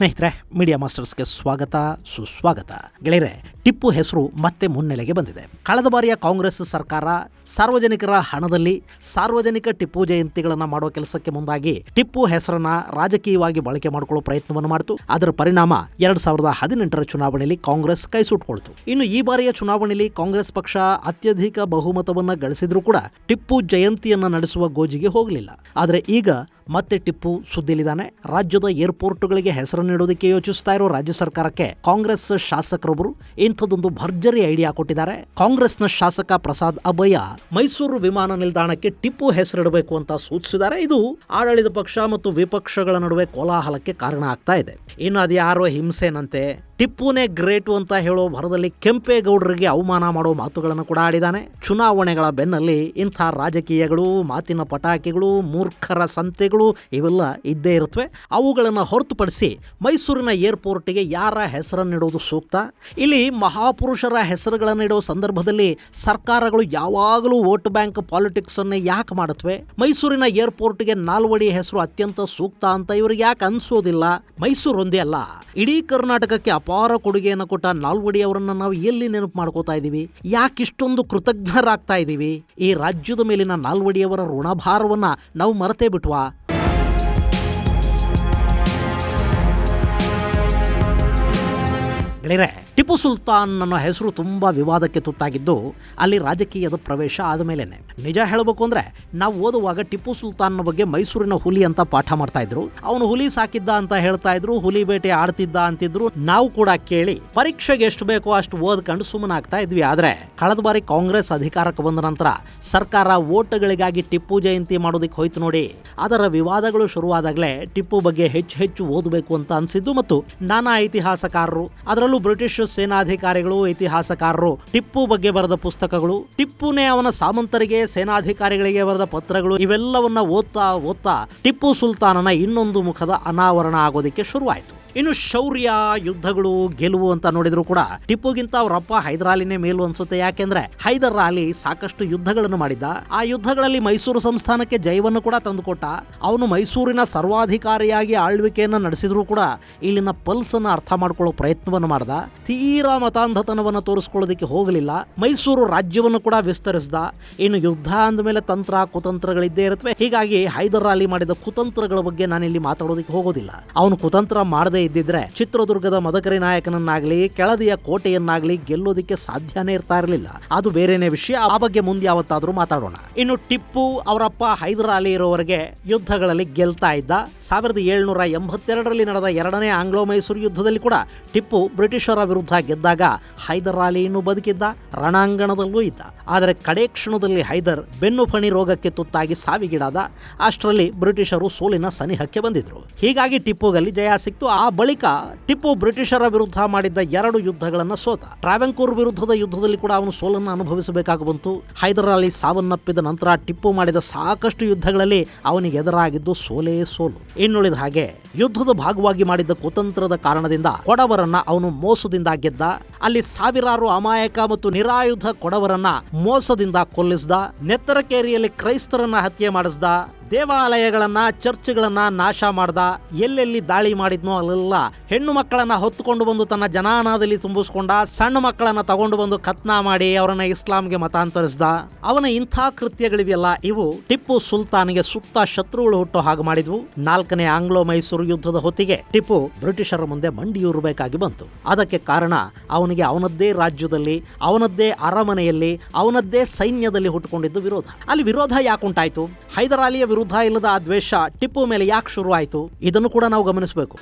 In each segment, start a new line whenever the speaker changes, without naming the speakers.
ಸ್ನೇಹಿತರೆ ಮೀಡಿಯಾ ಮಾಸ್ಟರ್ಸ್ಗೆ ಸ್ವಾಗತ, ಸುಸ್ವಾಗತ. ಗೆಳೆಯರೆ, ಟಿಪ್ಪು ಹೆಸರು ಮತ್ತೆ ಮುನ್ನೆಲೆಗೆ ಬಂದಿದೆ. ಕಳೆದ ಬಾರಿಯ ಕಾಂಗ್ರೆಸ್ ಸರ್ಕಾರ ಸಾರ್ವಜನಿಕರ ಹಣದಲ್ಲಿ ಸಾರ್ವಜನಿಕ ಟಿಪ್ಪು ಜಯಂತಿಗಳನ್ನು ಮಾಡುವ ಕೆಲಸಕ್ಕೆ ಮುಂದಾಗಿ ಟಿಪ್ಪು ಹೆಸರನ್ನ ರಾಜಕೀಯವಾಗಿ ಬಳಕೆ ಮಾಡಿಕೊಳ್ಳುವ ಪ್ರಯತ್ನವನ್ನು ಮಾಡಿತು. ಅದರ ಪರಿಣಾಮ ಎರಡ್ ಸಾವಿರದ ಹದಿನೆಂಟರ ಚುನಾವಣೆಯಲ್ಲಿ ಕಾಂಗ್ರೆಸ್ ಕೈ ಸುಟ್ಕೊಳ್ತು. ಇನ್ನು ಈ ಬಾರಿಯ ಚುನಾವಣೆಯಲ್ಲಿ ಕಾಂಗ್ರೆಸ್ ಪಕ್ಷ ಅತ್ಯಧಿಕ ಬಹುಮತವನ್ನ ಗಳಿಸಿದ್ರೂ ಕೂಡ ಟಿಪ್ಪು ಜಯಂತಿಯನ್ನ ನಡೆಸುವ ಗೋಜಿಗೆ ಹೋಗಲಿಲ್ಲ. ಆದರೆ ಈಗ ಮತ್ತೆ ಟಿಪ್ಪು ಸುದ್ದಿಲಿದ್ದಾನೆ ರಾಜ್ಯದ ಏರ್ಪೋರ್ಟ್ಗಳಿಗೆ ಹೆಸರು ನೀಡೋದಕ್ಕೆ ಯೋಚಿಸ್ತಾ ಇರೋ ರಾಜ್ಯ ಸರ್ಕಾರಕ್ಕೆ ಕಾಂಗ್ರೆಸ್ ಶಾಸಕರೊಬ್ಬರು ಇಂಥದ್ದೊಂದು ಭರ್ಜರಿ ಐಡಿಯಾ ಕೊಟ್ಟಿದ್ದಾರೆ. ಕಾಂಗ್ರೆಸ್ನ ಶಾಸಕ ಪ್ರಸಾದ್ ಅಭಯ ಮೈಸೂರು ವಿಮಾನ ನಿಲ್ದಾಣಕ್ಕೆ ಟಿಪ್ಪು ಹೆಸರಿಡಬೇಕು ಅಂತ ಸೂಚಿಸಿದ್ದಾರೆ. ಇದು ಆಡಳಿತ ಪಕ್ಷ ಮತ್ತು ವಿಪಕ್ಷಗಳ ನಡುವೆ ಕೋಲಾಹಲಕ್ಕೆ ಕಾರಣ ಆಗ್ತಾ ಇದೆ. ಇನ್ನು ಅದ್ಯಾರೋ ಹಿಂಸೆನಂತೆ ಟಿಪ್ಪುನೇ ಗ್ರೇಟು ಅಂತ ಹೇಳೋ ಭರದಲ್ಲಿ ಕೆಂಪೇಗೌಡರಿಗೆ ಅವಮಾನ ಮಾಡೋ ಮಾತುಗಳನ್ನು ಕೂಡ ಆಡಿದ್ದಾನೆ. ಚುನಾವಣೆಗಳ ಬೆನ್ನಲ್ಲಿ ಇಂಥ ರಾಜಕೀಯಗಳು, ಮಾತಿನ ಪಟಾಕಿಗಳು, ಮೂರ್ಖರ ಸಂತೆಗಳು ಇವೆಲ್ಲ ಇದ್ದೇ ಇರುತ್ತವೆ ಅವುಗಳನ್ನು ಹೊರತುಪಡಿಸಿ ಮೈಸೂರಿನ ಏರ್ಪೋರ್ಟ್ಗೆ ಯಾರ ಹೆಸರನ್ನಿಡೋದು ಸೂಕ್ತ? ಇಲ್ಲಿ ಮಹಾಪುರುಷರ ಹೆಸರುಗಳನ್ನು ಇಡೋ ಸಂದರ್ಭದಲ್ಲಿ ಸರ್ಕಾರಗಳು ಯಾವಾಗಲೂ ವೋಟ್ ಬ್ಯಾಂಕ್ ಪಾಲಿಟಿಕ್ಸ್ ಅನ್ನು ಯಾಕೆ ಮಾಡುತ್ತವೆ ಮೈಸೂರಿನ ಏರ್ಪೋರ್ಟ್ಗೆ ನಾಲ್ವಡಿ ಹೆಸರು ಅತ್ಯಂತ ಸೂಕ್ತ ಅಂತ ಇವ್ರಿಗೆ ಯಾಕೆ ಅನ್ಸೋದಿಲ್ಲ? ಮೈಸೂರು ಒಂದೇ ಅಲ್ಲ, ಇಡೀ ಕರ್ನಾಟಕಕ್ಕೆ ಅಪಾರ ಕೊಡುಗೆಯನ್ನು ಕೊಟ್ಟ ನಾಲ್ವಡಿ ಅವರನ್ನ ನಾವು ಎಲ್ಲಿ ನೆನಪು ಮಾಡ್ಕೋತಾ ಇದ್ದೀವಿ ಯಾಕಿಷ್ಟೊಂದು ಕೃತಜ್ಞರಾಗ್ತಾ ಇದ್ದೀವಿ ಈ ರಾಜ್ಯದ ಮೇಲಿನ ನಾಲ್ವಡಿಯವರ ಋಣಭಾರವನ್ನ ನಾವು ಮರೆತೇ ಬಿಟ್ವಾ? ಗೆಳೆಯರೆ ಟಿಪ್ಪು ಸುಲ್ತಾನ್ ಅನ್ನೋ ಹೆಸರು ತುಂಬಾ ವಿವಾದಕ್ಕೆ ತುತ್ತಾಗಿದ್ದು ಅಲ್ಲಿ ರಾಜಕೀಯದ ಪ್ರವೇಶ ಆದ ಮೇಲೇನೆ. ನಿಜ ಹೇಳಬೇಕು ಅಂದ್ರೆ ನಾವು ಓದುವಾಗ ಟಿಪ್ಪು ಸುಲ್ತಾನ್ ಬಗ್ಗೆ ಮೈಸೂರಿನ ಹುಲಿ ಅಂತ ಪಾಠ ಮಾಡ್ತಾ ಇದ್ರು. ಅವನು ಹುಲಿ ಸಾಕಿದ್ದ ಅಂತ ಹೇಳ್ತಾ ಇದ್ರು, ಹುಲಿ ಬೇಟೆ ಆಡ್ತಿದ್ದ ಅಂತಿದ್ರು. ನಾವು ಕೂಡ ಕೇಳಿ ಪರೀಕ್ಷೆಗೆ ಎಷ್ಟು ಬೇಕೋ ಅಷ್ಟು ಓದ್ಕೊಂಡು ಸುಮ್ಮನಾಗ್ತಾ ಇದ್ವಿ. ಆದ್ರೆ ಕಳೆದ ಬಾರಿ ಕಾಂಗ್ರೆಸ್ ಅಧಿಕಾರಕ್ಕೆ ಬಂದ ನಂತರ ಸರ್ಕಾರ ಓಟ್ಗಳಿಗಾಗಿ ಟಿಪ್ಪು ಜಯಂತಿ ಮಾಡೋದಕ್ಕೆ ಹೋಯ್ತು ನೋಡಿ. ಅದರ ವಿವಾದಗಳು ಶುರುವಾದಾಗಲೇ ಟಿಪ್ಪು ಬಗ್ಗೆ ಹೆಚ್ಚು ಹೆಚ್ಚು ಓದಬೇಕು ಅಂತ ಅನ್ಸಿದ್ದು ಮತ್ತು ನಾನಾ ಇತಿಹಾಸಕಾರರು ಅದರಲ್ಲೂ ಬ್ರಿಟಿಷ್ ಸೇನಾಧಿಕಾರಿಗಳು, ಇತಿಹಾಸಕಾರರು, ಟಿಪ್ಪು ಬಗ್ಗೆ ಬರೆದ ಪುಸ್ತಕಗಳು, ಟಿಪ್ಪುನೇ ಅವನ ಸಾಮಂತರಿಗೆ, ಸೇನಾಧಿಕಾರಿಗಳಿಗೆ ಬರೆದ ಪತ್ರಗಳು, ಇವೆಲ್ಲವನ್ನ ಓದ್ತಾ ಓದ್ತಾ ಟಿಪ್ಪು ಸುಲ್ತಾನನ ಇನ್ನೊಂದು ಮುಖದ ಅನಾವರಣ ಆಗೋದಕ್ಕೆ ಶುರುವಾಯಿತು. ಇನ್ನು ಶೌರ್ಯ, ಯುದ್ಧಗಳು, ಗೆಲುವು ಅಂತ ನೋಡಿದ್ರು ಕೂಡ ಟಿಪ್ಪುಗಿಂತ ಅವರಪ್ಪ ಹೈದರಾಲಿನೇ ಮೇಲು ಅನ್ಸುತ್ತೆ. ಯಾಕೆಂದ್ರೆ ಹೈದರ್ ಅಲಿ ಸಾಕಷ್ಟು ಯುದ್ಧಗಳನ್ನು ಮಾಡಿದ್ದ. ಆ ಯುದ್ಧಗಳಲ್ಲಿ ಮೈಸೂರು ಸಂಸ್ಥಾನಕ್ಕೆ ಜಯವನ್ನು ಕೂಡ ತಂದುಕೊಟ್ಟ. ಅವನು ಮೈಸೂರಿನ ಸರ್ವಾಧಿಕಾರಿಯಾಗಿ ಆಳ್ವಿಕೆಯನ್ನು ನಡೆಸಿದ್ರು ಕೂಡ ಇಲ್ಲಿನ ಪಲ್ಸ್ ಅನ್ನ ಅರ್ಥ ಮಾಡ್ಕೊಳ್ಳೋ ಪ್ರಯತ್ನವನ್ನು ಮಾಡ್ದ. ತೀರಾ ಮತಾಂಧತನವನ್ನು ತೋರಿಸ್ಕೊಳ್ಳೋದಕ್ಕೆ ಹೋಗಲಿಲ್ಲ. ಮೈಸೂರು ರಾಜ್ಯವನ್ನು ಕೂಡ ವಿಸ್ತರಿಸಿದ. ಇನ್ನು ಯುದ್ಧ ಅಂದಮೇಲೆ ತಂತ್ರ, ಕುತಂತ್ರಗಳಿದ್ದೇ ಇರುತ್ತವೆ. ಹೀಗಾಗಿ ಹೈದರ್ ಅಲಿ ಮಾಡಿದ ಕುತಂತ್ರಗಳ ಬಗ್ಗೆ ನಾನಿಲ್ಲಿ ಮಾತಾಡೋದಕ್ಕೆ ಹೋಗೋದಿಲ್ಲ. ಅವನು ಕುತಂತ್ರ ಮಾಡದೇ ಇದ್ದಿದ್ರೆ ಚಿತ್ರದುರ್ಗದ ಮದಕರಿ ನಾಯಕನನ್ನಾಗ್ಲಿ, ಕೆಳದಿಯ ಕೋಟೆಯನ್ನಾಗ್ಲಿ ಗೆಲ್ಲೋದಿಕ್ಕೆ ಸಾಧ್ಯನೇ ಇರ್ತಾ ಇರಲಿಲ್ಲ. ಅದು ಬೇರೆನೇ ವಿಷಯ, ಆ ಬಗ್ಗೆ ಮುಂದೆ ಯಾವತ್ತಾದ್ರೂ ಮಾತಾಡೋಣ. ಇನ್ನು ಟಿಪ್ಪು ಅವರಪ್ಪ ಹೈದರಾಲಿ ಇರೋವರೆಗೆ ಯುದ್ಧಗಳಲ್ಲಿ ಗೆಲ್ತಾ ಇದ್ದ. ಸಾವಿರದ ಏಳ್ನೂರ ಎಂಬತ್ತೆರಡರಲ್ಲಿ ನಡೆದ ಎರಡನೇ ಆಂಗ್ಲೋ ಮೈಸೂರು ಯುದ್ಧದಲ್ಲಿ ಕೂಡ ಟಿಪ್ಪು ಬ್ರಿಟಿಷರ ವಿರುದ್ಧ ಗೆದ್ದಾಗ ಹೈದರ್ ಇನ್ನೂ ಬದುಕಿದ್ದ, ರಣಾಂಗಣದಲ್ಲೂ ಇದ್ದ. ಆದರೆ ಕಡೆ ಕ್ಷಣದಲ್ಲಿ ಹೈದರ್ ಬೆನ್ನು ಫಣಿ ರೋಗಕ್ಕೆ ತುತ್ತಾಗಿ ಸಾವಿಗೀಡಾದ. ಅಷ್ಟರಲ್ಲಿ ಬ್ರಿಟಿಷರು ಸೋಲಿನ ಸನಿಹಕ್ಕೆ ಬಂದಿದ್ರು. ಹೀಗಾಗಿ ಟಿಪ್ಪುಗಲ್ಲಿ ಜಯ ಸಿಕ್ತು. ಆ ಬಳಿಕ ಟಿಪ್ಪು ಬ್ರಿಟಿಷರ ವಿರುದ್ಧ ಮಾಡಿದ್ದ ಎರಡು ಯುದ್ಧಗಳನ್ನು ಸೋತ. ಟ್ರಾವೆಂಕೂರ್ ವಿರುದ್ಧದ ಯುದ್ಧದಲ್ಲಿ ಕೂಡ ಅವನು ಸೋಲನ್ನು ಅನುಭವಿಸಬೇಕಾಗಿ ಬಂತು ಹೈದರ್ ಸಾವನ್ನಪ್ಪಿದ ನಂತರ ಟಿಪ್ಪು ಮಾಡಿದ ಸಾಕಷ್ಟು ಯುದ್ಧಗಳಲ್ಲಿ ಅವನಿಗೆ ಎದುರಾಗಿದ್ದು ಸೋಲೇ ಸೋಲು. ಇನ್ನುಳಿದ ಹಾಗೆ ಯುದ್ಧದ ಭಾಗವಾಗಿ ಮಾಡಿದ್ದ ಕುತಂತ್ರದ ಕಾರಣದಿಂದ ಕೊಡವರನ್ನ ಅವನು ಮೋಸದಿಂದ ಗೆದ್ದ. ಅಲ್ಲಿ ಸಾವಿರಾರು ಅಮಾಯಕ ಮತ್ತು ನಿರಾಯುಧ ಕೊಡವರನ್ನ ಮೋಸದಿಂದ ಕೊಲ್ಲಿಸಿದ. ನೆತ್ತರಕೇರಿಯಲ್ಲಿ ಕ್ರೈಸ್ತರನ್ನ ಹತ್ಯೆ ಮಾಡಿಸ್ದ. ದೇವಾಲಯಗಳನ್ನ, ಚರ್ಚ್ಗಳನ್ನ ನಾಶ ಮಾಡ್ದ, ಎಲ್ಲೆಲ್ಲಿ ದಾಳಿ ಮಾಡಿದ್ನೋ ಅಲ್ಲೆಲ್ಲ ಹೆಣ್ಣು ಮಕ್ಕಳನ್ನ ಹೊತ್ತುಕೊಂಡು ಬಂದು ತನ್ನ ಜನಾನದಲ್ಲಿ ತುಂಬಿಸ್ಕೊಂಡ, ಸಣ್ಣ ಮಕ್ಕಳನ್ನ ತಗೊಂಡು ಬಂದು ಕತ್ನಾ ಮಾಡಿ ಅವರನ್ನ ಇಸ್ಲಾಂಗೆ ಮತಾಂತರಿಸ್ದ. ಅವನ ಇಂಥ ಕೃತ್ಯಗಳಿವೆಯಲ್ಲ, ಇವು ಟಿಪ್ಪು ಸುಲ್ತಾನ್ಗೆ ಸುತ್ತ ಶತ್ರುಗಳು ಹುಟ್ಟೋ ಹಾಗೆ ಮಾಡಿದ್ವು. ನಾಲ್ಕನೇ ಆಂಗ್ಲೋ ಮೈಸೂರು ಯುದ್ಧದ ಹೊತ್ತಿಗೆ ಟಿಪ್ಪು ಬ್ರಿಟಿಷರ ಮುಂದೆ ಮಂಡಿಯೂರಬೇಕಾಗಿ ಬಂತು. ಅದಕ್ಕೆ ಕಾರಣ, ಅವನಿಗೆ ಅವನದ್ದೇ ರಾಜ್ಯದಲ್ಲಿ, ಅವನದ್ದೇ ಅರಮನೆಯಲ್ಲಿ, ಅವನದ್ದೇ ಸೈನ್ಯದಲ್ಲಿ ಹುಟ್ಟುಕೊಂಡಿದ್ದು ವಿರೋಧ. ಅಲ್ಲಿ ವಿರೋಧ ಯಾಕುಂಟಾಯ್ತು? ಹೈದರಾಲಿಯ ವಿರುದ್ಧ ಇಲ್ಲದ ಆ ದ್ವೇಷ ಟಿಪ್ಪು ಮೇಲೆ ಯಾಕೆ ಶುರುವಾಯಿತು? ಇದನ್ನು ಕೂಡ ನಾವು ಗಮನಿಸಬೇಕು.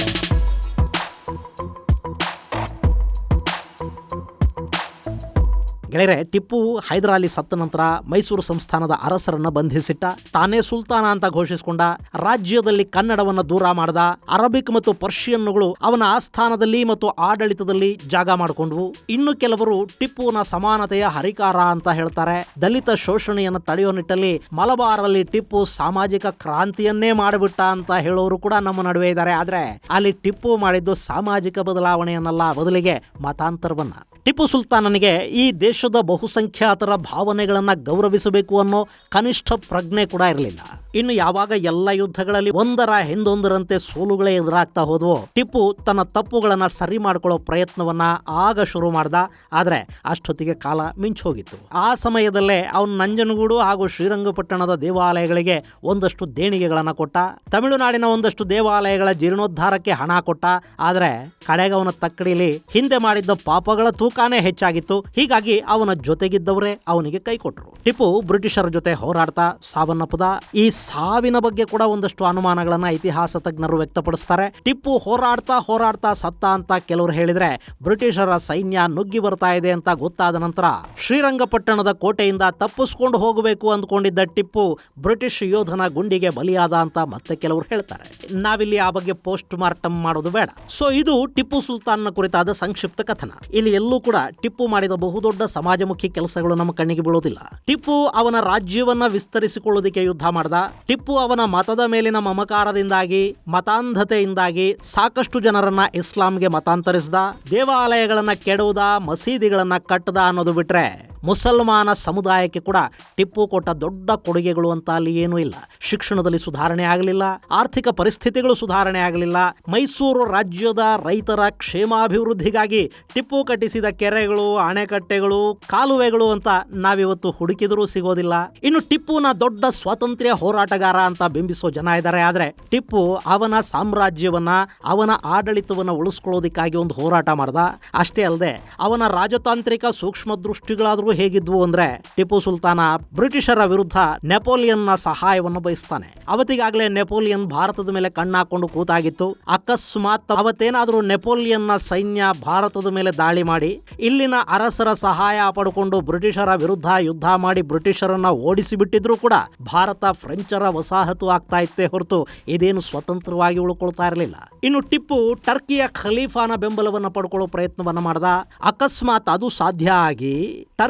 ಗೆಳೆಯರೆ, ಟಿಪ್ಪು ಹೈದರಾಲಿ ಸತ್ತ ನಂತರ ಮೈಸೂರು ಸಂಸ್ಥಾನದ ಅರಸರನ್ನ ಬಂಧಿಸಿಟ್ಟ, ತಾನೇ ಸುಲ್ತಾನ ಅಂತ ಘೋಷಿಸಿಕೊಂಡ, ರಾಜ್ಯದಲ್ಲಿ ಕನ್ನಡವನ್ನ ದೂರ ಮಾಡದ, ಅರಬಿಕ್ ಮತ್ತು ಪರ್ಷಿಯನ್ನುಗಳು ಅವನ ಆಸ್ಥಾನದಲ್ಲಿ ಮತ್ತು ಆಡಳಿತದಲ್ಲಿ ಜಾಗ ಮಾಡಿಕೊಂಡ್ವು. ಇನ್ನು ಕೆಲವರು ಟಿಪ್ಪುನ ಸಮಾನತೆಯ ಹರಿಕಾರ ಅಂತ ಹೇಳ್ತಾರೆ. ದಲಿತ ಶೋಷಣೆಯನ್ನು ತಡೆಯೋ ನಿಟ್ಟಲ್ಲಿ ಮಲಬಾರಲ್ಲಿ ಟಿಪ್ಪು ಸಾಮಾಜಿಕ ಕ್ರಾಂತಿಯನ್ನೇ ಮಾಡಿಬಿಟ್ಟ ಅಂತ ಹೇಳೋರು ಕೂಡ ನಮ್ಮ ನಡುವೆ ಇದ್ದಾರೆ. ಆದ್ರೆ ಅಲ್ಲಿ ಟಿಪ್ಪು ಮಾಡಿದ್ದು ಸಾಮಾಜಿಕ ಬದಲಾವಣೆಯನ್ನಲ್ಲ, ಬದಲಿಗೆ ಮತಾಂತರವನ್ನ. ಟಿಪ್ಪು ಸುಲ್ತಾನನಿಗೆ ಈ ದೇಶದ ಬಹುಸಂಖ್ಯಾತರ ಭಾವನೆಗಳನ್ನು ಗೌರವಿಸಬೇಕು ಅನ್ನೋ ಕನಿಷ್ಠ ಪ್ರಜ್ಞೆ ಕೂಡ ಇರಲಿಲ್ಲ. ಇನ್ನು ಯಾವಾಗ ಎಲ್ಲ ಯುದ್ಧಗಳಲ್ಲಿ ಒಂದರ ಹಿಂದೊಂದರಂತೆ ಸೋಲುಗಳೇ ಎದುರಾಗ್ತಾ ಹೋದವು, ಟಿಪ್ಪು ತನ್ನ ತಪ್ಪುಗಳನ್ನು ಸರಿ ಮಾಡಿಕೊಳ್ಳೋ ಪ್ರಯತ್ನವನ್ನ ಆಗ ಶುರು ಮಾಡ್ದ. ಆದರೆ ಅಷ್ಟೊತ್ತಿಗೆ ಕಾಲ ಮಿಂಚೋಗಿತ್ತು. ಆ ಸಮಯದಲ್ಲೇ ಅವನು ನಂಜನಗೂಡು ಹಾಗೂ ಶ್ರೀರಂಗಪಟ್ಟಣದ ದೇವಾಲಯಗಳಿಗೆ ಒಂದಷ್ಟು ದೇಣಿಗೆಗಳನ್ನು ಕೊಟ್ಟ. ತಮಿಳುನಾಡಿನ ಒಂದಷ್ಟು ದೇವಾಲಯಗಳ ಜೀರ್ಣೋದ್ಧಾರಕ್ಕೆ ಹಣ ಕೊಟ್ಟ. ಆದರೆ ಕಡೆಗೆ ಅವನ ತಕ್ಕಡಿಲಿ ಹಿಂದೆ ಮಾಡಿದ್ದ ಪಾಪಗಳ ತೂಕಾನೇ ಹೆಚ್ಚಾಗಿತ್ತು. ಹೀಗಾಗಿ ಅವನ ಜೊತೆಗಿದ್ದವರೇ ಅವನಿಗೆ ಕೈ ಕೊಟ್ಟರು ಟಿಪ್ಪು ಬ್ರಿಟಿಷರ ಜೊತೆ ಹೋರಾಡ್ತಾ ಸಾವನ್ನಪ್ಪದ ಈ ಸಾವಿನ ಬಗ್ಗೆ ಕೂಡ ಒಂದಷ್ಟು ಅನುಮಾನಗಳನ್ನ ಇತಿಹಾಸ ತಜ್ಞರು ವ್ಯಕ್ತಪಡಿಸ್ತಾರೆ. ಟಿಪ್ಪು ಹೋರಾಡ್ತಾ ಹೋರಾಡ್ತಾ ಸತ್ತ ಅಂತ ಕೆಲವರು ಹೇಳಿದ್ರೆ ಬ್ರಿಟಿಷರ ಸೈನ್ಯ ನುಗ್ಗಿ ಬರ್ತಾ ಇದೆ ಅಂತ ಗೊತ್ತಾದ ನಂತರ ಶ್ರೀರಂಗಪಟ್ಟಣದ ಕೋಟೆಯಿಂದ ತಪ್ಪಿಸ್ಕೊಂಡು ಹೋಗಬೇಕು ಅಂದ್ಕೊಂಡಿದ್ದ ಟಿಪ್ಪು ಬ್ರಿಟಿಷ್ ಯೋಧನ ಗುಂಡಿಗೆ ಬಲಿಯಾದ ಅಂತ ಮತ್ತೆ ಕೆಲವರು ಹೇಳ್ತಾರೆ. ನಾವಿಲ್ಲಿ ಆ ಬಗ್ಗೆ ಪೋಸ್ಟ್ ಮಾರ್ಟಮ್ ಮಾಡೋದು ಬೇಡ. ಸೊ ಇದು ಟಿಪ್ಪು ಸುಲ್ತಾನ್ ಕುರಿತಾದ ಸಂಕ್ಷಿಪ್ತ ಕಥನ. ಇಲ್ಲಿ ಎಲ್ಲೂ ಕೂಡ ಟಿಪ್ಪು ಮಾಡಿದ ಬಹುದೊಡ್ಡ ಸಮಾಜಮುಖಿ ಕೆಲಸಗಳು ನಮ್ಮ ಕಣ್ಣಿಗೆ ಬೀಳೋದಿಲ್ಲ. ಟಿಪ್ಪು ಅವನ ರಾಜ್ಯವನ್ನ ವಿಸ್ತರಿಸಿಕೊಳ್ಳೋದಿಕ್ಕೆ ಯುದ್ಧ ಮಾಡ್ದ. ಟಿಪ್ಪು ಅವನ ಮತದ ಮೇಲಿನ ಮಮಕಾರದಿಂದಾಗಿ, ಮತಾಂಧತೆಯಿಂದಾಗಿ ಸಾಕಷ್ಟು ಜನರನ್ನ ಇಸ್ಲಾಂಗೆ ಮತಾಂತರಿಸಿದ. ದೇವಾಲಯಗಳನ್ನ ಕೆಡುವುದ, ಮಸೀದಿಗಳನ್ನ ಕಟ್ಟದ ಅನ್ನೋದು ಬಿಟ್ರೆ ಮುಸಲ್ಮಾನ ಸಮುದಾಯಕ್ಕೆ ಕೂಡ ಟಿಪ್ಪು ಕೊಟ್ಟ ದೊಡ್ಡ ಕೊಡುಗೆಗಳು ಅಂತ ಅಲ್ಲಿ ಏನೂ ಇಲ್ಲ. ಶಿಕ್ಷಣದಲ್ಲಿ ಸುಧಾರಣೆ ಆಗಲಿಲ್ಲ, ಆರ್ಥಿಕ ಪರಿಸ್ಥಿತಿಗಳು ಸುಧಾರಣೆ ಆಗಲಿಲ್ಲ. ಮೈಸೂರು ರಾಜ್ಯದ ರೈತರ ಕ್ಷೇಮಾಭಿವೃದ್ಧಿಗಾಗಿ ಟಿಪ್ಪು ಕಟ್ಟಿಸಿದ ಕೆರೆಗಳು, ಅಣೆಕಟ್ಟೆಗಳು, ಕಾಲುವೆಗಳು ಅಂತ ನಾವಿವತ್ತು ಹುಡುಕಿದರೂ ಸಿಗೋದಿಲ್ಲ. ಇನ್ನು ಟಿಪ್ಪುನ ದೊಡ್ಡ ಸ್ವಾತಂತ್ರ್ಯ ಹೋರಾಟಗಾರ ಅಂತ ಬಿಂಬಿಸೋ ಜನ ಇದ್ದಾರೆ. ಆದ್ರೆ ಟಿಪ್ಪು ಅವನ ಸಾಮ್ರಾಜ್ಯವನ್ನ, ಅವನ ಆಡಳಿತವನ್ನ ಉಳಿಸ್ಕೊಳ್ಳೋದಕ್ಕಾಗಿ ಒಂದು ಹೋರಾಟ ಮಾಡ್ದ. ಅಷ್ಟೇ ಅಲ್ಲದೆ ಅವನ ರಾಜತಾಂತ್ರಿಕ ಸೂಕ್ಷ್ಮ ದೃಷ್ಟಿಗಳಾದರೂ ಹೇಗಿದ್ವು ಅಂದ್ರೆ ಟಿಪ್ಪು ಸುಲ್ತಾನ ಬ್ರಿಟಿಷರ ವಿರುದ್ಧ ನೆಪೋಲಿಯನ್ನ ಸಹಾಯವನ್ನು ಬಯಸ್ತಾನೆ. ಅವತ್ತಿಗಾಗಲೇ ನೆಪೋಲಿಯನ್ ಭಾರತದ ಮೇಲೆ ಕಣ್ಣಾಕೊಂಡು ಕೂತಾಗಿತ್ತು. ಅಕಸ್ಮಾತ್ ಅವತ್ತೇನಾದರೂ ನೆಪೋಲಿಯನ್ನ ಸೈನ್ಯ ಭಾರತದ ಮೇಲೆ ದಾಳಿ ಮಾಡಿ, ಇಲ್ಲಿನ ಅರಸರ ಸಹಾಯ ಪಡ್ಕೊಂಡು ಬ್ರಿಟಿಷರ ವಿರುದ್ಧ ಯುದ್ಧ ಮಾಡಿ ಬ್ರಿಟಿಷರನ್ನ ಓಡಿಸಿ ಬಿಟ್ಟಿದ್ರು ಕೂಡ ಭಾರತ ಫ್ರೆಂಚರ ವಸಾಹತು ಆಗ್ತಾ ಇತ್ತೇ ಹೊರತು ಇದೇನು ಸ್ವತಂತ್ರವಾಗಿ ಉಳ್ಕೊಳ್ತಾ ಇರಲಿಲ್ಲ. ಇನ್ನು ಟಿಪ್ಪು ಟರ್ಕಿಯ ಖಲೀಫಾನ ಬೆಂಬಲವನ್ನು ಪಡ್ಕೊಳ್ಳೋ ಪ್ರಯತ್ನವನ್ನ ಮಾಡ್ದ. ಅಕಸ್ಮಾತ್ ಅದು ಸಾಧ್ಯ ಆಗಿ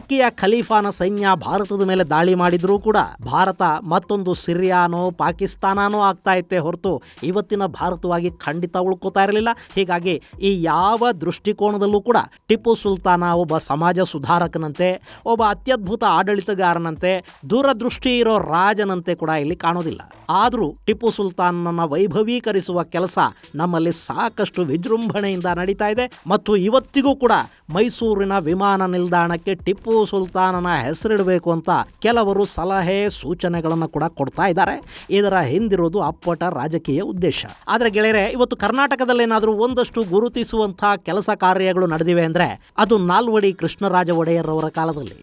ಟರ್ಕಿಯ ಖಲೀಫಾನ ಸೈನ್ಯ ಭಾರತದ ಮೇಲೆ ದಾಳಿ ಮಾಡಿದ್ರೂ ಕೂಡ ಭಾರತ ಮತ್ತೊಂದು ಸಿರಿಯಾನೋ ಪಾಕಿಸ್ತಾನನೋ ಆಗ್ತಾ ಇತ್ತೆ ಹೊರತು ಇವತ್ತಿನ ಭಾರತವಾಗಿ ಖಂಡಿತ ಉಳ್ಕೋತಾ ಇರಲಿಲ್ಲ. ಹೀಗಾಗಿ ಈ ಯಾವ ದೃಷ್ಟಿಕೋನದಲ್ಲೂ ಕೂಡ ಟಿಪ್ಪು ಸುಲ್ತಾನ ಒಬ್ಬ ಸಮಾಜ ಸುಧಾರಕನಂತೆ, ಒಬ್ಬ ಅತ್ಯದ್ಭುತ ಆಡಳಿತಗಾರನಂತೆ, ದೂರದೃಷ್ಟಿ ಇರೋ ರಾಜನಂತೆ ಕೂಡ ಇಲ್ಲಿ ಕಾಣೋದಿಲ್ಲ. ಆದರೂ ಟಿಪ್ಪು ಸುಲ್ತಾನನ ವೈಭವೀಕರಿಸುವ ಕೆಲಸ ನಮ್ಮಲ್ಲಿ ಸಾಕಷ್ಟು ವಿಜೃಂಭಣೆಯಿಂದ ನಡೀತಾ ಇದೆ. ಮತ್ತು ಇವತ್ತಿಗೂ ಕೂಡ ಮೈಸೂರಿನ ವಿಮಾನ ನಿಲ್ದಾಣಕ್ಕೆ ಟಿಪ್ಪು ಸುಲ್ತಾನನ ಹೆಸರಿಡಬೇಕು ಅಂತ ಕೆಲವರು ಸಲಹೆ ಸೂಚನೆಗಳನ್ನು ಕೂಡ ಕೊಡ್ತಾ ಇದ್ದಾರೆ. ಇದರ ಹಿಂದಿರೋದು ಅಪ್ಪಟ ರಾಜಕೀಯ ಉದ್ದೇಶ. ಆದರೆ ಗೆಳೆಯರೆ, ಇವತ್ತು ಕರ್ನಾಟಕದಲ್ಲಿ ಏನಾದರೂ ಒಂದಷ್ಟು ಗುರುತಿಸುವಂತಹ ಕೆಲಸ ಕಾರ್ಯಗಳು ನಡೆದಿವೆ ಅಂದರೆ ಅದು ನಾಲ್ವಡಿ ಕೃಷ್ಣರಾಜ ಒಡೆಯರ್ ಅವರ ಕಾಲದಲ್ಲಿ.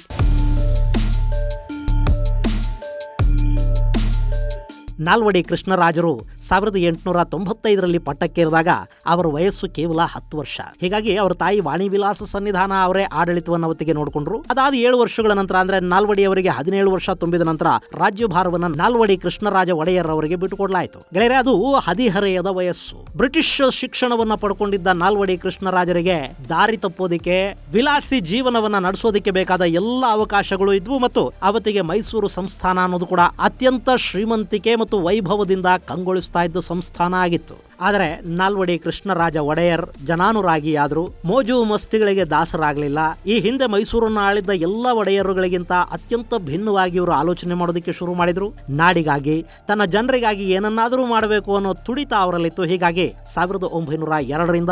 ನಾಲ್ವಡಿ ಕೃಷ್ಣರಾಜರು ಸಾವಿರದ ಎಂಟುನೂರ ತೊಂಬತ್ತೈದರಲ್ಲಿ ಪಟ್ಟಕ್ಕೇರಿದಾಗ ಅವರ ವಯಸ್ಸು ಕೇವಲ ಹತ್ತು ವರ್ಷ. ಹೀಗಾಗಿ ಅವರ ತಾಯಿ ವಾಣಿ ವಿಲಾಸ ಸನ್ನಿಧಾನ ಅವರೇ ಆಡಳಿತವನ್ನು ಅವತ್ತಿಗೆ ನೋಡಿಕೊಂಡ್ರು. ಅದಾದ ಏಳು ವರ್ಷಗಳ ನಂತರ ಅಂದ್ರೆ ನಾಲ್ವಡಿ ಅವರಿಗೆ ಹದಿನೇಳು ವರ್ಷ ತುಂಬಿದ ನಂತರ ರಾಜ್ಯಭಾರವನ್ನು ನಾಲ್ವಡಿ ಕೃಷ್ಣರಾಜ ಒಡೆಯರ್ ಅವರಿಗೆ ಬಿಟ್ಟುಕೊಡ್ಲಾಯಿತು. ಗೆಳೆಯರೆ, ಅದು ಹದಿಹರೆಯದ ವಯಸ್ಸು. ಬ್ರಿಟಿಷ್ ಶಿಕ್ಷಣವನ್ನ ಪಡ್ಕೊಂಡಿದ್ದ ನಾಲ್ವಡಿ ಕೃಷ್ಣರಾಜರಿಗೆ ದಾರಿ ತಪ್ಪೋದಿಕ್ಕೆ, ವಿಲಾಸಿ ಜೀವನವನ್ನ ನಡೆಸೋದಿಕ್ಕೆ ಬೇಕಾದ ಎಲ್ಲ ಅವಕಾಶಗಳು ಇದ್ವು ಮತ್ತು ಅವತ್ತಿಗೆ ಮೈಸೂರು ಸಂಸ್ಥಾನ ಅನ್ನೋದು ಕೂಡ ಅತ್ಯಂತ ಶ್ರೀಮಂತಿಕೆ ಮತ್ತು ವೈಭವದಿಂದ ಕಂಗೊಳಿಸ್ತಾ. ಇದ್ದ ಸಂಸ್ಥಾನ ಆಗಿತ್ತು. ಆದರೆ ನಾಲ್ವಡಿ ಕೃಷ್ಣರಾಜ ಒಡೆಯರ್ ಜನಾನುರಾಗಿಯಾದರು. ಮೋಜು ಮಸ್ತಿಗಳಿಗೆ ದಾಸರಾಗಲಿಲ್ಲ. ಈ ಹಿಂದೆ ಮೈಸೂರನ್ನು ಆಳಿದ್ದ ಎಲ್ಲ ಒಡೆಯರುಗಳಿಗಿಂತ ಅತ್ಯಂತ ಭಿನ್ನವಾಗಿ ಇವರು ಆಲೋಚನೆ ಮಾಡೋದಕ್ಕೆ ಶುರು ಮಾಡಿದ್ರು. ನಾಡಿಗಾಗಿ, ತನ್ನ ಜನರಿಗಾಗಿ ಏನನ್ನಾದರೂ ಮಾಡಬೇಕು ಅನ್ನೋ ತುಡಿತ ಅವರಲ್ಲಿತ್ತು. ಹೀಗಾಗಿ, ಸಾವಿರದ ಒಂಬೈನೂರ ಎರಡರಿಂದ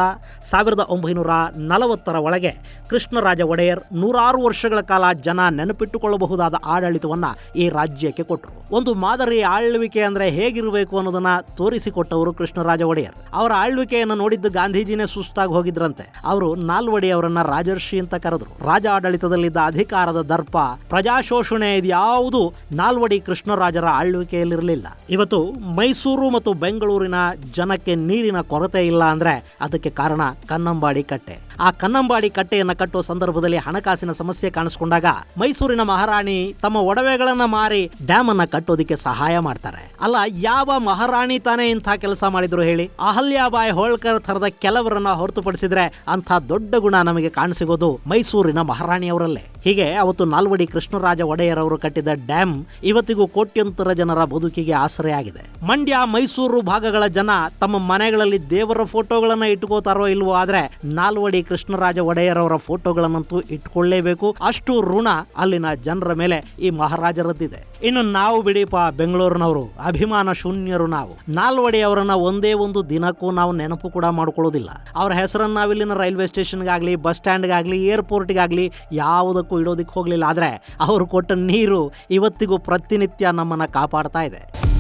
ಸಾವಿರದ ಒಂಬೈನೂರ ನಲವತ್ತರ ಒಳಗೆ ಕೃಷ್ಣರಾಜ ಒಡೆಯರ್ ನೂರಾರು ವರ್ಷಗಳ ಕಾಲ ಜನ ನೆನಪಿಟ್ಟುಕೊಳ್ಳಬಹುದಾದ ಆಡಳಿತವನ್ನ ಈ ರಾಜ್ಯಕ್ಕೆ ಕೊಟ್ಟರು ಒಂದು ಮಾದರಿ ಆಳ್ವಿಕೆ ಅಂದ್ರೆ ಹೇಗಿರಬೇಕು ಅನ್ನೋದನ್ನ ತೋರಿಸಿಕೊಟ್ಟವರು ಕೃಷ್ಣರಾಜ ಒಡೆಯರ್. ಅವರ ಆಳ್ವಿಕೆಯನ್ನು ನೋಡಿದ್ದು ಗಾಂಧೀಜಿನೇ ಸುಸ್ತಾಗಿ ಹೋಗಿದ್ರಂತೆ. ಅವರು ನಾಲ್ವಡಿ ಅವರನ್ನ ರಾಜರ್ಷಿ ಅಂತ ಕರೆದ್ರು. ರಾಜ ಆಡಳಿತದಲ್ಲಿದ್ದ ಅಧಿಕಾರದ ದರ್ಪ, ಪ್ರಜಾಶೋಷಣೆ ಇದ್ಯಾವುದು ನಾಲ್ವಡಿ ಕೃಷ್ಣರಾಜರ ಆಳ್ವಿಕೆಯಲ್ಲಿರಲಿಲ್ಲ. ಇವತ್ತು ಮೈಸೂರು ಮತ್ತು ಬೆಂಗಳೂರಿನ ಜನಕ್ಕೆ ನೀರಿನ ಕೊರತೆ ಇಲ್ಲ ಅಂದ್ರೆ ಅದಕ್ಕೆ ಕಾರಣ ಕನ್ನಂಬಾಡಿ ಕಟ್ಟೆ. ಆ ಕನ್ನಂಬಾಡಿ ಕಟ್ಟೆಯನ್ನ ಕಟ್ಟುವ ಸಂದರ್ಭದಲ್ಲಿ ಹಣಕಾಸಿನ ಸಮಸ್ಯೆ ಕಾಣಿಸಿಕೊಂಡಾಗ ಮೈಸೂರಿನ ಮಹಾರಾಣಿ ತಮ್ಮ ಒಡವೆಗಳನ್ನ ಮಾರಿ ಡ್ಯಾಮ್ ಅನ್ನ ಕಟ್ಟೋದಿಕ್ಕೆ ಸಹಾಯ ಮಾಡ್ತಾರೆ. ಅಲ್ಲ, ಯಾವ ಮಹಾರಾಣಿ ತಾನೇ ಇಂಥ ಕೆಲಸ ಮಾಡಿದ್ರು ಹೇಳಿ? ಅಹಲ್ಯಾಬಾಯಿ ಹೋಳ್ಕರ್ ಥರದ ಕೆಲವರನ್ನ ಹೊರತುಪಡಿಸಿದ್ರೆ ಅಂಥ ದೊಡ್ಡ ಗುಣ ನಮಗೆ ಕಾಣಸಿಗೋದು ಮೈಸೂರಿನ ಮಹಾರಾಣಿಯವರಲ್ಲೇ. ಹೀಗೆ ಅವತ್ತು ನಾಲ್ವಡಿ ಕೃಷ್ಣರಾಜ ಒಡೆಯರವರು ಕಟ್ಟಿದ ಡ್ಯಾಮ್ ಇವತ್ತಿಗೂ ಕೋಟ್ಯಂತರ ಜನರ ಬದುಕಿಗೆ ಆಸರೆಯಾಗಿದೆ. ಮಂಡ್ಯ, ಮೈಸೂರು ಭಾಗಗಳ ಜನ ತಮ್ಮ ಮನೆಗಳಲ್ಲಿ ದೇವರ ಫೋಟೋಗಳನ್ನ ಇಟ್ಕೋತಾರೋ ಇಲ್ವೋ ಆದ್ರೆ ನಾಲ್ವಡಿ ಕೃಷ್ಣರಾಜ ಒಡೆಯರವರ ಫೋಟೋಗಳನ್ನಂತೂ ಇಟ್ಕೊಳ್ಳೇಬೇಕು. ಅಷ್ಟು ಋಣ ಅಲ್ಲಿನ ಜನರ ಮೇಲೆ ಈ ಮಹಾರಾಜರದ್ದಿದೆ. ಇನ್ನು ನಾವು ಬಿಡಿಪ ಬೆಂಗಳೂರಿನವರು, ಅಭಿಮಾನ ಶೂನ್ಯರು ನಾವು. ನಾಲ್ವಡಿ ಅವರನ್ನ ಒಂದೇ ಒಂದು ದಿನಕ್ಕೂ ನಾವು ನೆನಪು ಕೂಡ ಮಾಡ್ಕೊಳ್ಳೋದಿಲ್ಲ. ಅವರ ಹೆಸರನ್ನ ನಾವಿಲ್ಲಿನ ರೈಲ್ವೆ ಸ್ಟೇಷನ್ಗಾಗ್ಲಿ, ಬಸ್ ಸ್ಟ್ಯಾಂಡ್ಗಾಗ್ಲಿ, ಏರ್ಪೋರ್ಟ್ಗಾಗ್ಲಿ ಯಾವುದಕ್ಕೂ ಇಡೋದಕ್ಕೆ ಹೋಗ್ಲಿಲ್ಲ ಆದರೆ ಅವರು ಕೊಟ್ಟ ನೀರು ಇವತ್ತಿಗೂ ಪ್ರತಿನಿತ್ಯ ನಮ್ಮನ್ನ ಕಾಪಾಡ್ತಾ ಇದೆ.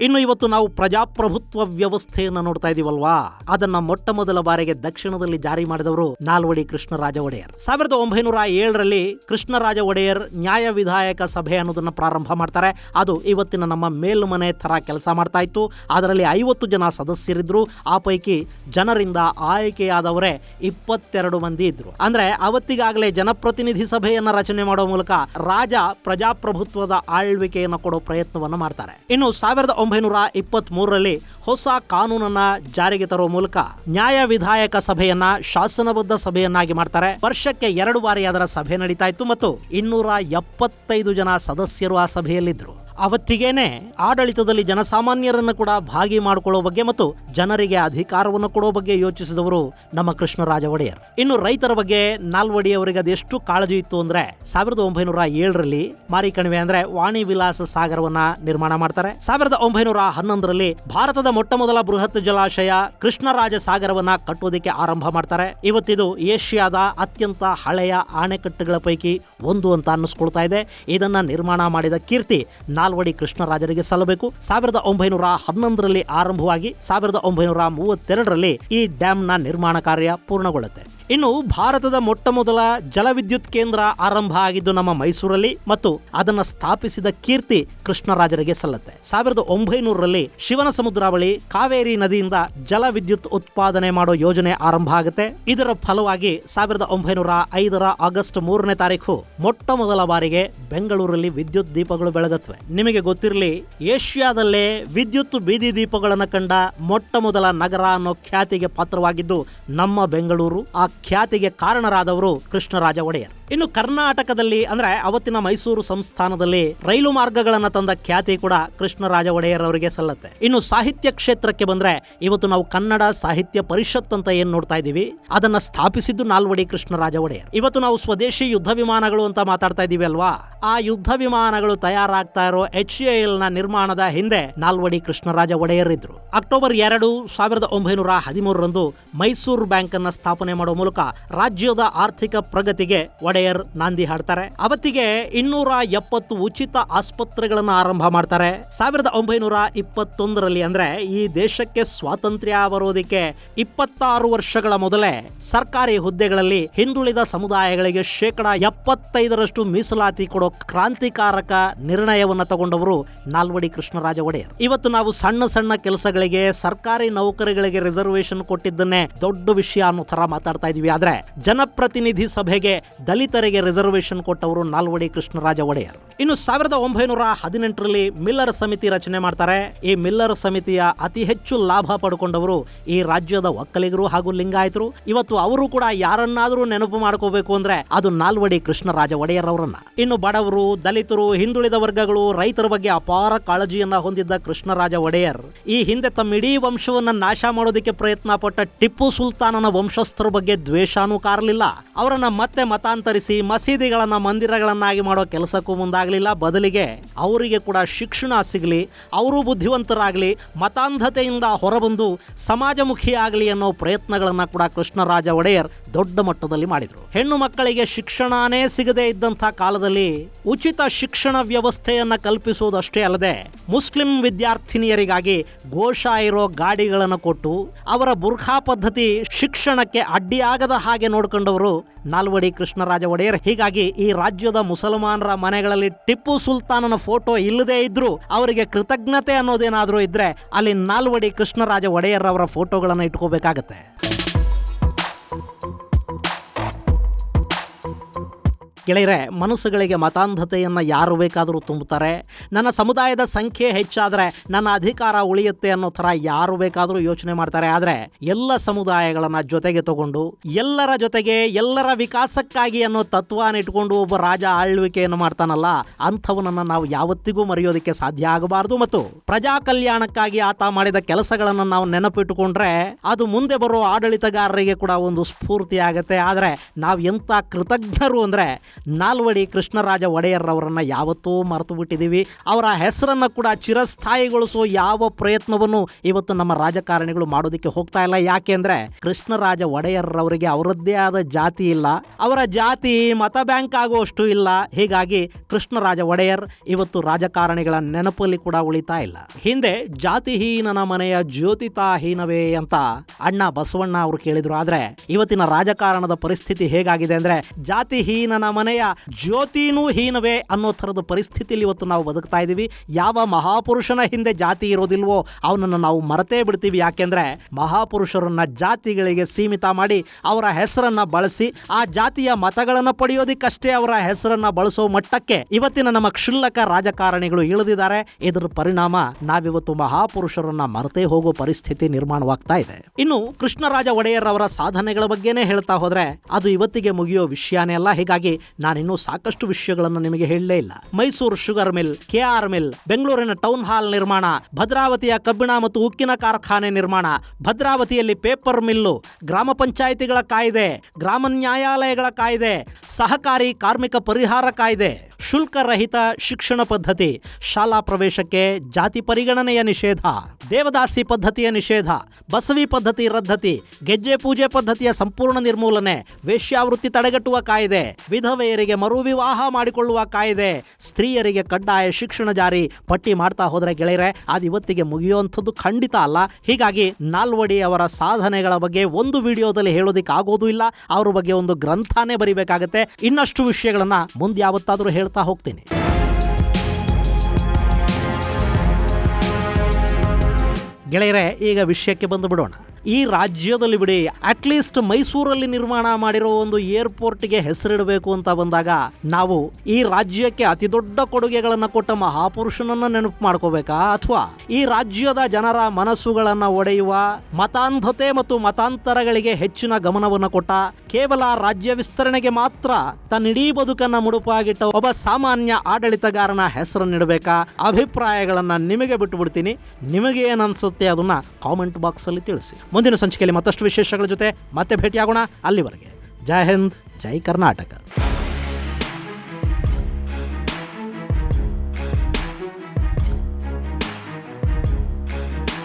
ಇನ್ನು ಇವತ್ತು ನಾವು ಪ್ರಜಾಪ್ರಭುತ್ವ ವ್ಯವಸ್ಥೆಯನ್ನು ನೋಡ್ತಾ ಇದೀವಲ್ವಾ? ಅದನ್ನ ಮೊಟ್ಟ ಮೊದಲ ಬಾರಿಗೆ ದಕ್ಷಿಣದಲ್ಲಿ ಜಾರಿ ಮಾಡಿದವರು ನಾಲ್ವಡಿ ಕೃಷ್ಣರಾಜ ಒಡೆಯರ್ ಸಾವಿರದ ಒಂಬೈನೂರ ಏಳರಲ್ಲಿ ಕೃಷ್ಣರಾಜ ಒಡೆಯರ್ ನ್ಯಾಯ ವಿಧಾಯಕ ಸಭೆ ಅನ್ನೋದನ್ನ ಪ್ರಾರಂಭ ಮಾಡ್ತಾರೆ. ಅದು ಇವತ್ತಿನ ನಮ್ಮ ಮೇಲ್ಮನೆ ತರ ಕೆಲಸ ಮಾಡ್ತಾ ಇತ್ತು. ಅದರಲ್ಲಿ ಐವತ್ತು ಜನ ಸದಸ್ಯರಿದ್ರು. ಆ ಪೈಕಿ ಜನರಿಂದ ಆಯ್ಕೆಯಾದವರೇ ಇಪ್ಪತ್ತೆರಡು ಮಂದಿ ಇದ್ರು. ಅಂದ್ರೆ ಅವತ್ತಿಗಾಗಲೇ ಜನಪ್ರತಿನಿಧಿ ಸಭೆಯನ್ನ ರಚನೆ ಮಾಡುವ ಮೂಲಕ ರಾಜ ಪ್ರಜಾಪ್ರಭುತ್ವದ ಆಳ್ವಿಕೆಯನ್ನು ಕೊಡೋ ಪ್ರಯತ್ನವನ್ನು ಮಾಡ್ತಾರೆ. ಇನ್ನು ಸಾವಿರದ ಒಂಬೈನೂರ ಇಪ್ಪತ್ತ್ಮೂರರಲ್ಲಿ ಹೊಸ ಕಾನೂನನ್ನ ಜಾರಿಗೆ ತರುವ ಮೂಲಕ ನ್ಯಾಯ ವಿಧಾಯಕ ಸಭೆಯನ್ನ ಶಾಸನಬದ್ಧ ಸಭೆಯನ್ನಾಗಿ ಮಾಡ್ತಾರೆ. ವರ್ಷಕ್ಕೆ ಎರಡು ಬಾರಿ ಅದರ ಸಭೆ ನಡೀತಾ ಇತ್ತು ಮತ್ತು ಇನ್ನೂರ ಎಪ್ಪತ್ತೈದು ಜನ ಸದಸ್ಯರು ಆ ಸಭೆಯಲ್ಲಿದ್ದರು. ಅವತ್ತಿಗೇನೆ ಆಡಳಿತದಲ್ಲಿ ಜನಸಾಮಾನ್ಯರನ್ನು ಕೂಡ ಭಾಗಿ ಮಾಡಿಕೊಳ್ಳುವ ಬಗ್ಗೆ ಮತ್ತು ಜನರಿಗೆ ಅಧಿಕಾರವನ್ನು ಕೊಡೋ ಬಗ್ಗೆ ಯೋಚಿಸಿದವರು ನಮ್ಮ ಕೃಷ್ಣರಾಜ ಒಡೆಯರ್ ಇನ್ನು ರೈತರ ಬಗ್ಗೆ ನಾಲ್ವಡಿ ಅವರಿಗೆ ಅದೆಷ್ಟು ಕಾಳಜಿ ಇತ್ತು ಅಂದ್ರೆ ಸಾವಿರದ ಒಂಬೈನೂರ ಏಳರಲ್ಲಿ ಮಾರಿಕಣಿವೆ ಅಂದ್ರೆ ವಾಣಿ ವಿಲಾಸ ಸಾಗರವನ್ನ ನಿರ್ಮಾಣ ಮಾಡ್ತಾರೆ. ಸಾವಿರದ ಒಂಬೈನೂರ ಹನ್ನೊಂದರಲ್ಲಿ ಭಾರತದ ಮೊಟ್ಟ ಮೊದಲ ಬೃಹತ್ ಜಲಾಶಯ ಕೃಷ್ಣರಾಜ ಸಾಗರವನ್ನ ಕಟ್ಟೋದಕ್ಕೆ ಆರಂಭ ಮಾಡ್ತಾರೆ. ಇವತ್ತಿದು ಏಷ್ಯಾದ ಅತ್ಯಂತ ಹಳೆಯ ಆಣೆಕಟ್ಟುಗಳ ಪೈಕಿ ಒಂದು ಅಂತ ಅನ್ನಿಸ್ಕೊಳ್ತಾ ಇದೆ. ಇದನ್ನ ನಿರ್ಮಾಣ ಮಾಡಿದ ಕೀರ್ತಿ ನಾಲ್ವಡಿ ಕೃಷ್ಣರಾಜರಿಗೆ ಸಲ್ಲಬೇಕು. ಸಾವಿರದ ಒಂಬೈನೂರ ಹನ್ನೊಂದರಲ್ಲಿ ಆರಂಭವಾಗಿ ಸಾವಿರದ ಒಂಬೈನೂರ ಮೂವತ್ತೆರಡರಲ್ಲಿ ಈ ಡ್ಯಾಂನ ನಿರ್ಮಾಣ ಕಾರ್ಯ ಪೂರ್ಣಗೊಳ್ಳುತ್ತೆ. ಇನ್ನು ಭಾರತದ ಮೊಟ್ಟ ಮೊದಲ ಜಲವಿದ್ಯುತ್ ಕೇಂದ್ರ ಆರಂಭ ಆಗಿದ್ದು ನಮ್ಮ ಮೈಸೂರಲ್ಲಿ ಮತ್ತು ಅದನ್ನು ಸ್ಥಾಪಿಸಿದ ಕೀರ್ತಿ ಕೃಷ್ಣರಾಜರಿಗೆ ಸಲ್ಲತ್ತೆ. ಸಾವಿರದ ಒಂಬೈನೂರರಲ್ಲಿ ಶಿವನ ಸಮುದ್ರ ಕಾವೇರಿ ನದಿಯಿಂದ ಜಲವಿದ್ಯುತ್ ಉತ್ಪಾದನೆ ಮಾಡೋ ಯೋಜನೆ ಆರಂಭ ಆಗುತ್ತೆ. ಇದರ ಫಲವಾಗಿ ಸಾವಿರದ ಒಂಬೈನೂರ ಐದರ ಆಗಸ್ಟ್ ಮೂರನೇ ತಾರೀಕು ಮೊಟ್ಟ ಮೊದಲ ಬಾರಿಗೆ ಬೆಂಗಳೂರಲ್ಲಿ ವಿದ್ಯುತ್ ದೀಪಗಳು ಬೆಳಗತ್ವೆ ನಿಮಗೆ ಗೊತ್ತಿರಲಿ, ಏಷ್ಯಾದಲ್ಲೇ ವಿದ್ಯುತ್ ಬೀದಿ ದೀಪಗಳನ್ನು ಕಂಡ ಮೊಟ್ಟ ಮೊದಲ ನಗರ ಅನ್ನೋ ಖ್ಯಾತಿಗೆ ಪಾತ್ರವಾಗಿದ್ದು ನಮ್ಮ ಬೆಂಗಳೂರು, ಆ ಖ್ಯಾತಿಗೆ ಕಾರಣರಾದವರು ಕೃಷ್ಣರಾಜ ಒಡೆಯರ್ ಇನ್ನು ಕರ್ನಾಟಕದಲ್ಲಿ ಅಂದ್ರೆ ಅವತ್ತಿನ ಮೈಸೂರು ಸಂಸ್ಥಾನದಲ್ಲಿ ರೈಲು ಮಾರ್ಗಗಳನ್ನ ತಂದ ಖ್ಯಾತಿ ಕೂಡ ಕೃಷ್ಣರಾಜ ಒಡೆಯರ್ ಅವರಿಗೆ ಸಲ್ಲತ್ತೆ. ಇನ್ನು ಸಾಹಿತ್ಯ ಕ್ಷೇತ್ರಕ್ಕೆ ಬಂದ್ರೆ ಇವತ್ತು ನಾವು ಕನ್ನಡ ಸಾಹಿತ್ಯ ಪರಿಷತ್ ಅಂತ ಏನ್ ನೋಡ್ತಾ ಇದೀವಿ ಅದನ್ನ ಸ್ಥಾಪಿಸಿದ್ದು ನಾಲ್ವಡಿ ಕೃಷ್ಣರಾಜ ಒಡೆಯರ್ ಇವತ್ತು ನಾವು ಸ್ವದೇಶಿ ಯುದ್ಧ ವಿಮಾನಗಳು ಅಂತ ಮಾತಾಡ್ತಾ ಇದೀವಿ ಅಲ್ವಾ? ಆ ಯುದ್ಧ ವಿಮಾನಗಳು ತಯಾರಾಗ್ತಾ ಇರೋ ಎಚ್ ಎಲ್ನ ನಿರ್ಮಾಣದ ಹಿಂದೆ ನಾಲ್ವಡಿ ಕೃಷ್ಣರಾಜ ಒಡೆಯರ್ ಇದ್ರು. ಅಕ್ಟೋಬರ್ ಎರಡು ಸಾವಿರದ ಒಂಬೈನೂರ ಹದಿಮೂರರಂದು ಮೈಸೂರು ಬ್ಯಾಂಕ್ ಅನ್ನ ಸ್ಥಾಪನೆ ಮಾಡುವ ಮೂಲಕ ರಾಜ್ಯದ ಆರ್ಥಿಕ ಪ್ರಗತಿಗೆ ಒಡೆಯರ್ ನಾಂದಿ ಹಾಡ್ತಾರೆ. ಅವತ್ತಿಗೆ ಇನ್ನೂರ ಎಪ್ಪತ್ತು ಉಚಿತ ಆಸ್ಪತ್ರೆಗಳನ್ನ ಆರಂಭ ಮಾಡ್ತಾರೆ. ಸಾವಿರದ ಒಂಬೈನೂರ ಇಪ್ಪತ್ತೊಂದರಲ್ಲಿ ಅಂದ್ರೆ ಈ ದೇಶಕ್ಕೆ ಸ್ವಾತಂತ್ರ್ಯ ಬರೋದಕ್ಕೆ ಇಪ್ಪತ್ತಾರು ವರ್ಷಗಳ ಮೊದಲೇ ಸರ್ಕಾರಿ ಹುದ್ದೆಗಳಲ್ಲಿ ಹಿಂದುಳಿದ ಸಮುದಾಯಗಳಿಗೆ ಶೇಕಡ ಎಪ್ಪತ್ತೈದರಷ್ಟು ಮೀಸಲಾತಿ ಕೊಡೋ ಕ್ರಾಂತಿಕಾರಕ ನಿರ್ಣಯವನ್ನ ತಗೊಂಡವರು ನಾಲ್ವಡಿ ಕೃಷ್ಣರಾಜ ಒಡೆಯರ್. ಇವತ್ತು ನಾವು ಸಣ್ಣ ಸಣ್ಣ ಕೆಲಸಗಳಿಗೆ ಸರ್ಕಾರಿ ನೌಕರಿಗಳಿಗೆ ರಿಸರ್ವೇಶನ್ ಕೊಟ್ಟಿದ್ದನ್ನೇ ದೊಡ್ಡ ವಿಷಯ ಅನ್ನೋ ತರ ಮಾತಾಡ್ತಾ ಆದ್ರೆ ಜನಪ್ರತಿನಿಧಿ ಸಭೆಗೆ ದಲಿತರಿಗೆ ರಿಸರ್ವೇಶನ್ ಕೊಟ್ಟವರು ನಾಲ್ವಡಿ ಕೃಷ್ಣರಾಜ ಒಡೆಯರ್. ಇನ್ನು ಸಾವಿರದ ಒಂಬೈನೂರ ಹದಿನೆಂಟರಲ್ಲಿ ಮಿಲ್ಲರ್ ಸಮಿತಿ ರಚನೆ ಮಾಡ್ತಾರೆ. ಈ ಮಿಲ್ಲರ್ ಸಮಿತಿಯ ಅತಿ ಹೆಚ್ಚು ಲಾಭ ಪಡ್ಕೊಂಡವರು ಈ ರಾಜ್ಯದ ಒಕ್ಕಲಿಗರು ಹಾಗೂ ಲಿಂಗಾಯತರು. ಇವತ್ತು ಅವರು ಕೂಡ ಯಾರನ್ನಾದರೂ ನೆನಪು ಮಾಡ್ಕೋಬೇಕು ಅಂದ್ರೆ ಅದು ನಾಲ್ವಡಿ ಕೃಷ್ಣರಾಜ ಒಡೆಯರ್ ಅವರನ್ನ. ಇನ್ನು ಬಡವರು, ದಲಿತರು, ಹಿಂದುಳಿದ ವರ್ಗಗಳು, ರೈತರ ಬಗ್ಗೆ ಅಪಾರ ಕಾಳಜಿಯನ್ನ ಹೊಂದಿದ್ದ ಕೃಷ್ಣರಾಜ ಒಡೆಯರ್ ಈ ಹಿಂದೆ ತಮ್ಮ ಇಡೀ ವಂಶವನ್ನ ನಾಶ ಮಾಡೋದಕ್ಕೆ ಪ್ರಯತ್ನ ಪಟ್ಟ ಟಿಪ್ಪು ಸುಲ್ತಾನನ ವಂಶಸ್ಥರ ಬಗ್ಗೆ ದ್ವೇಷನೂ ಕಾರಲಿಲ್ಲ ಅವರನ್ನ ಮತ್ತೆ ಮತಾಂತರಿಸಿ ಮಸೀದಿಗಳನ್ನ ಮಂದಿರಗಳನ್ನಾಗಿ ಮಾಡೋ ಕೆಲಸಕ್ಕೂ ಮುಂದಾಗಲಿಲ್ಲ. ಬದಲಿಗೆ ಅವರಿಗೆ ಕೂಡ ಶಿಕ್ಷಣ ಸಿಗಲಿ, ಅವರು ಬುದ್ಧಿವಂತರಾಗಲಿ, ಮತಾಂಧತೆಯಿಂದ ಹೊರಬಂದು ಸಮಾಜಮುಖಿ ಆಗಲಿ ಅನ್ನೋ ಪ್ರಯತ್ನಗಳನ್ನ ಕೂಡ ಕೃಷ್ಣರಾಜ ಒಡೆಯರ್ ದೊಡ್ಡ ಮಟ್ಟದಲ್ಲಿ ಮಾಡಿದ್ರು. ಹೆಣ್ಣು ಮಕ್ಕಳಿಗೆ ಶಿಕ್ಷಣನೇ ಸಿಗದೇ ಇದ್ದಂಥ ಕಾಲದಲ್ಲಿ ಉಚಿತ ಶಿಕ್ಷಣ ವ್ಯವಸ್ಥೆಯನ್ನ ಕಲ್ಪಿಸುವುದಷ್ಟೇ ಅಲ್ಲದೆ ಮುಸ್ಲಿಂ ವಿದ್ಯಾರ್ಥಿನಿಯರಿಗಾಗಿ ಘೋಷ ಇರೋ ಗಾಡಿಗಳನ್ನು ಕೊಟ್ಟು ಅವರ ಬುರ್ಖಾ ಪದ್ಧತಿ ಶಿಕ್ಷಣಕ್ಕೆ ಅಡ್ಡಿಯಾಗದ ಹಾಗೆ ನೋಡ್ಕೊಂಡವರು ನಾಲ್ವಡಿ ಕೃಷ್ಣರಾಜ ಒಡೆಯರ್. ಹೀಗಾಗಿ ಈ ರಾಜ್ಯದ ಮುಸಲ್ಮಾನರ ಮನೆಗಳಲ್ಲಿ ಟಿಪ್ಪು ಸುಲ್ತಾನನ ಫೋಟೋ ಇಲ್ಲದೇ ಇದ್ರೂ ಅವರಿಗೆ ಕೃತಜ್ಞತೆ ಅನ್ನೋದೇನಾದ್ರೂ ಇದ್ರೆ ಅಲ್ಲಿ ನಾಲ್ವಡಿ ಕೃಷ್ಣರಾಜ ಒಡೆಯರ್ ಅವರ ಫೋಟೋಗಳನ್ನು ಇಟ್ಕೋಬೇಕಾಗತ್ತೆ. ಗೆಳೆಯರೆ, ಮನಸ್ಸುಗಳಿಗೆ ಮತಾಂಧತೆಯನ್ನು ಯಾರು ಬೇಕಾದರೂ ತುಂಬುತ್ತಾರೆ. ನನ್ನ ಸಮುದಾಯದ ಸಂಖ್ಯೆ ಹೆಚ್ಚಾದರೆ ನನ್ನ ಅಧಿಕಾರ ಉಳಿಯುತ್ತೆ ಅನ್ನೋ ಥರ ಯಾರು ಬೇಕಾದರೂ ಯೋಚನೆ ಮಾಡ್ತಾರೆ. ಆದರೆ ಎಲ್ಲ ಸಮುದಾಯಗಳನ್ನು ಜೊತೆಗೆ ತಗೊಂಡು, ಎಲ್ಲರ ಜೊತೆಗೆ ಎಲ್ಲರ ವಿಕಾಸಕ್ಕಾಗಿ ಅನ್ನೋ ತತ್ವನ ಇಟ್ಕೊಂಡು ಒಬ್ಬ ರಾಜ ಆಳ್ವಿಕೆಯನ್ನು ಮಾಡ್ತಾನಲ್ಲ, ಅಂಥವನನ್ನು ನಾವು ಯಾವತ್ತಿಗೂ ಮರೆಯೋದಕ್ಕೆ ಸಾಧ್ಯ ಆಗಬಾರದು. ಮತ್ತು ಪ್ರಜಾ ಕಲ್ಯಾಣಕ್ಕಾಗಿ ಆತ ಮಾಡಿದ ಕೆಲಸಗಳನ್ನು ನಾವು ನೆನಪಿಟ್ಟುಕೊಂಡ್ರೆ, ಅದು ಮುಂದೆ ಬರೋ ಆಡಳಿತಗಾರರಿಗೆ ಕೂಡ ಒಂದು ಸ್ಫೂರ್ತಿ ಆಗುತ್ತೆ. ಆದರೆ ನಾವು ಎಂಥ ಕೃತಜ್ಞರು ಅಂದರೆ ನಾಲ್ವಡಿ ಕೃಷ್ಣರಾಜ ಒಡೆಯರ್ರವರನ್ನು ಯಾವತ್ತೂ ಮರೆತು ಬಿಟ್ಟಿದ್ದೀವಿ ಅವರ ಹೆಸರನ್ನು ಕೂಡ ಚಿರಸ್ಥಾಯಿಗೊಳಿಸುವ ಯಾವ ಪ್ರಯತ್ನವನ್ನು ಇವತ್ತು ನಮ್ಮ ರಾಜಕಾರಣಿಗಳು ಮಾಡೋದಕ್ಕೆ ಹೋಗ್ತಾ ಇಲ್ಲ. ಯಾಕೆ ಅಂದರೆ ಕೃಷ್ಣರಾಜ ಒಡೆಯರ್ರವರಿಗೆ ಅವರದ್ದೇ ಆದ ಜಾತಿ ಇಲ್ಲ. ಅವರ ಜಾತಿ ಮತ ಬ್ಯಾಂಕ್ ಆಗುವಷ್ಟು ಇಲ್ಲ. ಹೀಗಾಗಿ ಕೃಷ್ಣರಾಜ ಒಡೆಯರ್ ಇವತ್ತು ರಾಜಕಾರಣಿಗಳ ನೆನಪಲ್ಲಿ ಕೂಡ ಉಳಿತಾ ಇಲ್ಲ. ಹಿಂದೆ ಜಾತಿಹೀನನ ಮನೆಯ ಜ್ಯೋತಿತಾಹೀನವೇ ಅಂತ ಅಣ್ಣ ಬಸವಣ್ಣ ಅವರು ಕೇಳಿದ್ರು. ಆದ್ರೆ ಇವತ್ತಿನ ರಾಜಕಾರಣದ ಪರಿಸ್ಥಿತಿ ಹೇಗಾಗಿದೆ ಅಂದ್ರೆ ಜಾತಿಹೀನನ ಮನೆಯ ಜ್ಯೋತಿನೂ ಹೀನವೇ ಅನ್ನೋ ಥರದ ಪರಿಸ್ಥಿತಿಯಲ್ಲಿ ಇವತ್ತು ನಾವು ಬದುಕ್ತಾ ಇದ್ದೀವಿ. ಯಾವ ಮಹಾಪುರುಷನ ಹಿಂದೆ ಜಾತಿ ಇರೋದಿಲ್ವೋ ಅವನನ್ನು ನಾವು ಮರೆತೇ ಬಿಡ್ತೀವಿ. ಯಾಕೆಂದರೆ ಮಹಾಪುರುಷರನ್ನ ಜಾತಿಗಳಿಗೆ ಸೀಮಿತ ಮಾಡಿ ಅವರ ಹೆಸರನ್ನ ಬಳಸಿ ಆ ಜಾತಿಯ ಮತಗಳನ್ನು ಪಡೆಯೋದಕ್ಕಷ್ಟೇ ಅವರ ಹೆಸರನ್ನ ಬಳಸೋ ಮಟ್ಟಕ್ಕೆ ಇವತ್ತಿನ ನಮ್ಮ ಕ್ಷುಲ್ಲಕ ರಾಜಕಾರಣಿಗಳು ಇಳಿದಿದ್ದಾರೆ. ಇದರ ಪರಿಣಾಮ ನಾವಿವತ್ತು ಮಹಾಪುರುಷರನ್ನ ಮರೆತೇ ಹೋಗೋ ಪರಿಸ್ಥಿತಿ ನಿರ್ಮಾಣವಾಗ್ತಾ ಇದೆ. ಇನ್ನು ಕೃಷ್ಣರಾಜ ಒಡೆಯರ್ ಅವರ ಸಾಧನೆಗಳ ಬಗ್ಗೆನೇ ಹೇಳ್ತಾ ಹೋದ್ರೆ ಅದು ಇವತ್ತಿಗೆ ಮುಗಿಯೋ ವಿಷಯನೇ ಅಲ್ಲ. ಹೀಗಾಗಿ ನಾನಿನ್ನೂ ಸಾಕಷ್ಟು ವಿಷಯಗಳನ್ನು ನಿಮಗೆ ಹೇಳಲೇ ಇಲ್ಲ. Mysuru sugar mill, K R mill, ಬೆಂಗಳೂರಿನ ಟೌನ್ ಹಾಲ್ ನಿರ್ಮಾಣ, ಭದ್ರಾವತಿಯ ಕಬ್ಬಿಣ ಮತ್ತು ಉಕ್ಕಿನ ಕಾರ್ಖಾನೆ ನಿರ್ಮಾಣ, ಭದ್ರಾವತಿಯಲ್ಲಿ ಪೇಪರ್ ಮಿಲ್ಲು, ಗ್ರಾಮ ಪಂಚಾಯಿತಿಗಳ ಕಾಯ್ದೆ, ಗ್ರಾಮ ನ್ಯಾಯಾಲಯಗಳ ಕಾಯ್ದೆ, ಸಹಕಾರಿ ಕಾರ್ಮಿಕ ಪರಿಹಾರ ಕಾಯ್ದೆ, ಶುಲ್ಕರಹಿತ ಶಿಕ್ಷಣ ಪದ್ಧತಿ, ಶಾಲಾ ಪ್ರವೇಶಕ್ಕೆ ಜಾತಿ ಪರಿಗಣನೆಯ ನಿಷೇಧ, ದೇವದಾಸಿ ಪದ್ಧತಿಯ ನಿಷೇಧ, ಬಸವಿ ಪದ್ಧತಿ ರದ್ದತಿ ಗೆಜ್ಜೆ ಪೂಜೆ ಪದ್ಧತಿಯ ಸಂಪೂರ್ಣ ನಿರ್ಮೂಲನೆ, ವೇಶ್ಯಾವೃತ್ತಿ ತಡೆಗಟ್ಟುವ ಕಾಯ್ದೆ ವಿಧವೆಯರಿಗೆ ಮರು ವಿವಾಹ ಮಾಡಿಕೊಳ್ಳುವ ಕಾಯ್ದೆ. ಸ್ತ್ರೀಯರಿಗೆ ಕಡ್ಡಾಯ ಶಿಕ್ಷಣ ಜಾರಿ ಪಟ್ಟಿ ಮಾಡ್ತಾ ಹೋದರೆ ಗೆಳೆಯರೆ, ಅದು ಇವತ್ತಿಗೆ ಮುಗಿಯುವಂಥದ್ದು ಖಂಡಿತ ಅಲ್ಲ. ಹೀಗಾಗಿ ನಾಲ್ವಡಿ ಅವರ ಸಾಧನೆಗಳ ಬಗ್ಗೆ ಒಂದು ವಿಡಿಯೋದಲ್ಲಿ ಹೇಳೋದಕ್ಕೆ ಆಗೋದು ಇಲ್ಲ. ಅವ್ರ ಬಗ್ಗೆ ಒಂದು ಗ್ರಂಥಾನೇ ಬರೀಬೇಕಾಗತ್ತೆ. ಇನ್ನಷ್ಟು ವಿಷಯಗಳನ್ನು ಮುಂದೆ ಯಾವತ್ತಾದರೂ ಹೇಳ್ತಾ ಹೋಗ್ತೀನಿ. ಗೆಳೆಯರೆ, ಈಗ ವಿಷಯಕ್ಕೆ ಬಂದು ಬಿಡೋಣ. ಈ ರಾಜ್ಯದಲ್ಲಿ ಬಿಡಿ. ಅಟ್ಲೀಸ್ಟ್ ಮೈಸೂರಲ್ಲಿ ನಿರ್ಮಾಣ ಮಾಡಿರೋ ಒಂದು ಏರ್ಪೋರ್ಟ್ಗೆ ಹೆಸರಿಡಬೇಕು ಅಂತ ಬಂದಾಗ ನಾವು ಈ ರಾಜ್ಯಕ್ಕೆ ಅತಿ ದೊಡ್ಡ ಕೊಡುಗೆಗಳನ್ನು ಕೊಟ್ಟ ಮಹಾಪುರುಷನನ್ನ ನೆನಪು ಮಾಡ್ಕೋಬೇಕಾ? ಅಥವಾ ಈ ರಾಜ್ಯದ ಜನರ ಮನಸ್ಸುಗಳನ್ನು ಒಡೆಯುವ ಮತಾಂಧತೆ ಮತ್ತು ಮತಾಂತರಗಳಿಗೆ ಹೆಚ್ಚಿನ ಗಮನವನ್ನು ಕೊಟ್ಟ ಕೇವಲ ರಾಜ್ಯ ವಿಸ್ತರಣೆಗೆ ಮಾತ್ರ ತನ್ನ ಇಡೀ ಬದುಕನ್ನ ಮುಡುಪಾಗಿಟ್ಟ ಒಬ್ಬ ಸಾಮಾನ್ಯ ಆಡಳಿತಗಾರನ ಹೆಸರನ್ನಿಡಬೇಕಾ ಅಭಿಪ್ರಾಯಗಳನ್ನು ನಿಮಗೆ ಬಿಟ್ಟು ಬಿಡ್ತೀನಿ. ನಿಮಗೆ ಏನನ್ಸುತ್ತೆ ಅದನ್ನ ಕಾಮೆಂಟ್ ಬಾಕ್ಸ್ ಅಲ್ಲಿ ತಿಳಿಸಿ. ಮುಂದಿನ ಸಂಚಿಕೆಯಲ್ಲಿ ಮತ್ತಷ್ಟು ವಿಶೇಷಗಳ ಜೊತೆ ಮತ್ತೆ ಭೇಟಿಯಾಗೋಣ ಅಲ್ಲಿವರೆಗೆ. ಜೈ ಹಿಂದ್ ಜೈ ಕರ್ನಾಟಕ.